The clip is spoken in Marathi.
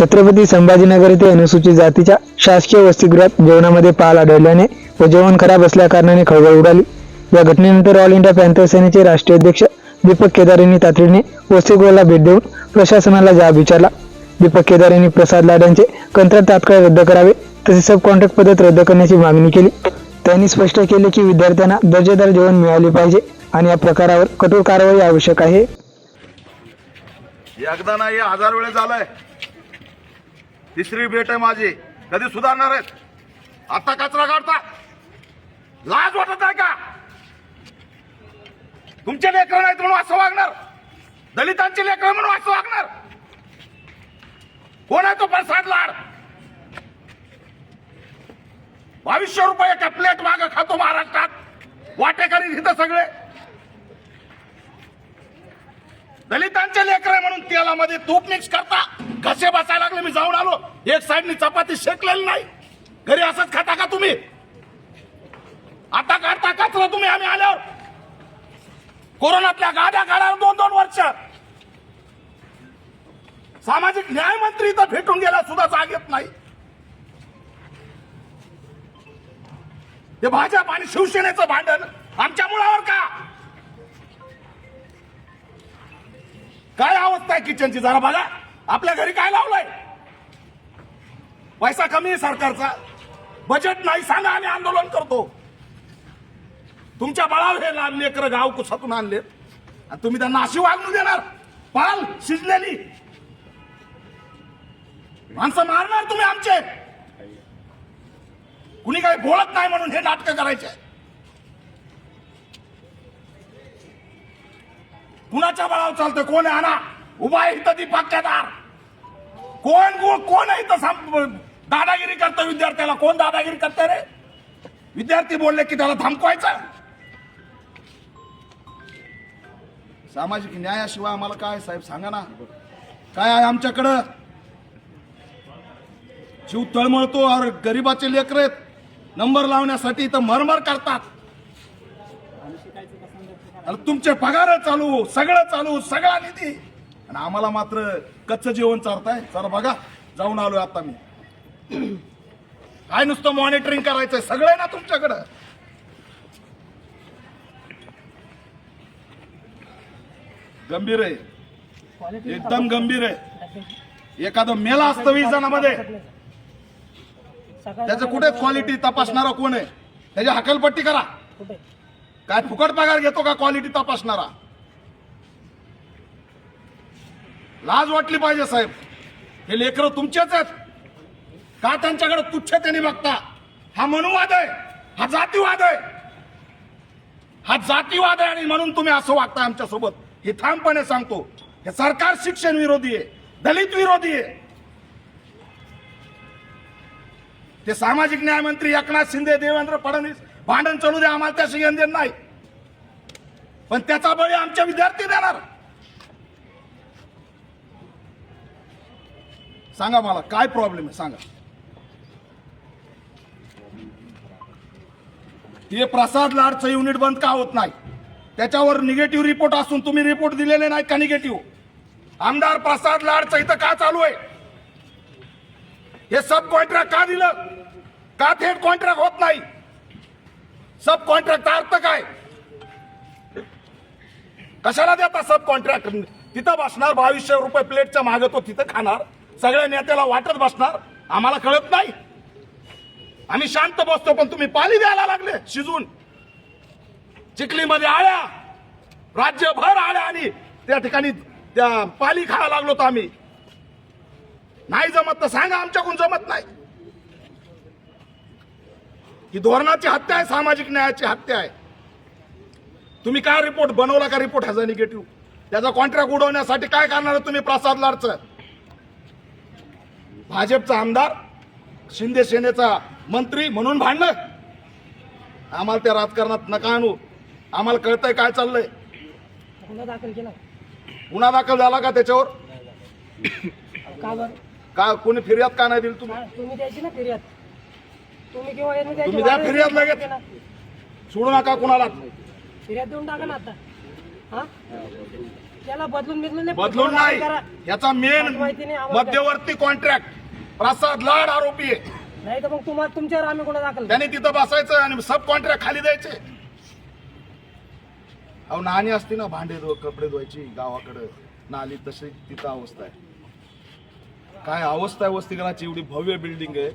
छत्रपती संभाजीनगर येथे अनुसूचित जातीच्या शासकीय वसतिगृहात जेवणामध्ये पाल आढळल्याने व जेवण खराब असल्याकारणाने खळबळ उडाली. या घटनेनंतर ऑल इंडिया पॅन्थर सेनेचे राष्ट्रीय अध्यक्ष दीपक केदार यांनी तातडीने वसतिगृहाला भेट देऊन प्रशासनाला जाब विचारला. दीपक केदार यांनी प्रसाद लाड्यांचे कंत्राट तात्काळ रद्द करावे तसेच सब कॉन्ट्रॅक्ट पद्धत रद्द करण्याची मागणी केली. त्यांनी स्पष्ट केले की विद्यार्थ्यांना दर्जेदार जेवण मिळाले पाहिजे आणि या प्रकारावर कठोर कारवाई आवश्यक आहे. एकदा नाही हजार वेळेस झालंय. तिसरी भेट आहे माझी. कधी सुधारणार आहेत आता कचरा काढता. लाज वाटत आहे का? तुमचे लेकर नाहीत म्हणून असं वागणार. दलितांचे लेकर म्हणून असं वागणार. कोण आहे तो प्रसाद लाड बावीसशे रुपये एका प्लेट माग खातो महाराष्ट्रात वाटेकरी तिथं सगळे दलितांचे लेकर म्हणून तेलामध्ये तूप मिक्स करता. कसे बसायला लागले मी जाऊन आलो. एक साईडनी चपाती शेकलेली नाही. घरी असंच खाता का तुम्ही? आता काढता कचरा तुम्ही? आम्ही आल्यावर. कोरोनातल्या गाड्या काढा दोन दोन वर्ष. सामाजिक न्याय मंत्री इथं भेटून गेला सुद्धा जाग येत नाही. ते भाजप आणि शिवसेनेचं भांडण आमच्या मुळावर का? काय अवस्था आहे किचनची जरा बघा. आपल्या घरी काय लावलंय? पैसा कमी आहे सरकारचा. बजेट नाही सांगा आम्ही आंदोलन करतो. तुमच्या बळावर हे लहान लेकर गाव कुसातून आणले आणि तुम्ही त्यांना अशी वागणूक देणार. पाल शिजलेली. माणसं मारणार तुम्ही आमचे. कुणी काही बोलत नाही म्हणून हे नाटक करायचे. कुणाच्या बळावर चालतंय? कोण आहे आणा? उभा आहे इथं दीपक केदार कोण कोण कोण आहे इथं दादागिरी करतं विद्यार्थ्याला? कोण दादागिरी करतं रे? विद्यार्थी बोलले की त्याला थांबवायचं सामाजिक न्यायाशिवाय आम्हाला काय साहेब? सांगा ना. काय आहे आमच्याकडं? जीव तळमळतो और गरीबाचे लेकर आहेत. नंबर लावण्यासाठी इथं मरमर करतात. आणि तुमचे पगार चालू सगळं चालू सगळा निधी. आणि आम्हाला मात्र कच्चं जेवण चारताय. जरा बघा जाऊन आलोय आता मी. काय नुसतं मॉनिटरिंग करायचंय? सगळं आहे ना तुमच्याकडं? गंभीर आहे. एकदम गंभीर आहे. एखादं मेला असतं वीस जणांमध्ये. त्याचं कुठे क्वालिटी तपासणारा कोण आहे? त्याची हकलपट्टी करा. काय फुकट पगार घेतो का क्वालिटी तपासणारा? लाज वाटली पाहिजे साहेब. हे लेकर तुमचेच आहेत. का त्यांच्याकडे तुच्छतेने बघता? हा मनुवाद आहे. हा जातीवाद आहे. हा जातीवाद आहे आणि म्हणून तुम्ही असं वागता आमच्यासोबत हे ठामपणे सांगतो. हे सरकार शिक्षण विरोधी आहे. दलित विरोधी आहे. ते सामाजिक न्याय मंत्री एकनाथ शिंदे देवेंद्र फडणवीस भांडण चालू दे आम्हाला त्याशी घेणं देणं नाही. पण त्याचा बळी आमचे विद्यार्थी देणार. सांगा मला काय प्रॉब्लेम आहे? सांगा. हे प्रसाद लाडचं युनिट बंद का होत नाही? त्याच्यावर निगेटिव्ह रिपोर्ट असून तुम्ही रिपोर्ट दिलेले नाही का निगेटिव्ह आमदार प्रसाद लाडचं इथं का चालू आहे? हे सब कॉन्ट्रॅक्ट का दिलं? का थेट कॉन्ट्रॅक्ट होत नाही? सब कॉन्ट्रॅक्ट अर्थ काय? कशाला देता सब कॉन्ट्रॅक्ट तिथं बसणार बावीसशे रुपये प्लेटच्या मागे तो तिथं खाणार. सगळ्या नेत्याला वाटत बसणार. आम्हाला कळत नाही. आम्ही शांत बसतो पण तुम्ही पाणी द्यायला लागले शिजून. चिखलीमध्ये आळ्या. राज्यभर आळ्या आणि त्या ठिकाणी त्या पाली खायला लागलो तर आम्ही. नाही जमत तर सांगा आमच्याकडून जमत नाही. ही धोरणाची हत्या आहे सामाजिक न्यायाची हत्या आहे. तुम्ही काय रिपोर्ट बनवला का रिपोर्ट ह्याचा निगेटिव्ह त्याचा कॉन्ट्रॅक्ट उडवण्यासाठी काय करणार तुम्ही प्रसाद लाडचं? भाजपचा आमदार शिंदे सेनेचा मंत्री म्हणून भांडणं आम्हाला त्या राजकारणात नका आणू. आम्हाला कळतंय काय चाललंय. गुन्हा दाखल केला. गुन्हा दाखल झाला का त्याच्यावर? का कोणी फिर्याद का नाही दिली तुम्ही? हा, तुम्ही द्यायची ना फिर्याद. तुम्ही किंवा यांनी द्यायची तुम्ही द्या मला फिर्याद लगेच. सोडू नका कुणाला. फिर्याद देऊन टाका ना आता. हा? त्याला बदलून बिदलून नाही बदलून नाही. करा. याचा मेन माहिती नाही आम्हाला. मध्यवर्ती कॉन्ट्रॅक्ट प्रसाद लाड आरोपी आहे. नाही तर मग तुम्हाला तुमच्यावर आम्ही गुन्हा दाखल करू. त्याने तिथं बसायचं आणि सब कॉन्ट्रॅक्ट खाली द्यायचे. अहो नाणी असते ना भांडे धु कपडे धुवायची गावाकडे. नाली तशी तिथं अवस्था आहे. काय अवस्था आहे वसतिगृहाची एवढी भव्य बिल्डिंग आहे.